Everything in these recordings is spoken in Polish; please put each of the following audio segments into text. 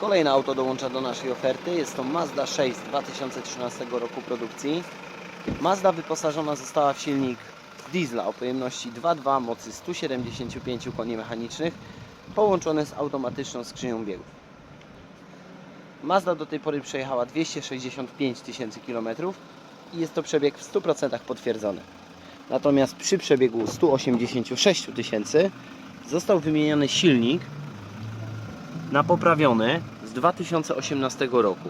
Kolejne auto dołącza do naszej oferty. Jest to Mazda 6 z 2013 roku produkcji. Mazda wyposażona została w silnik diesla o pojemności 2.2 mocy 175 koni mechanicznych połączony z automatyczną skrzynią biegów. Mazda do tej pory przejechała 265 tysięcy km i jest to przebieg w 100% potwierdzony. Natomiast przy przebiegu 186 tysięcy został wymieniony silnik na poprawiony z 2018 roku.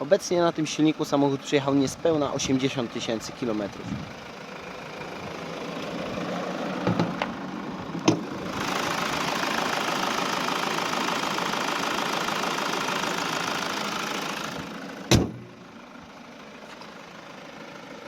Obecnie na tym silniku samochód przejechał niespełna 80 tysięcy kilometrów.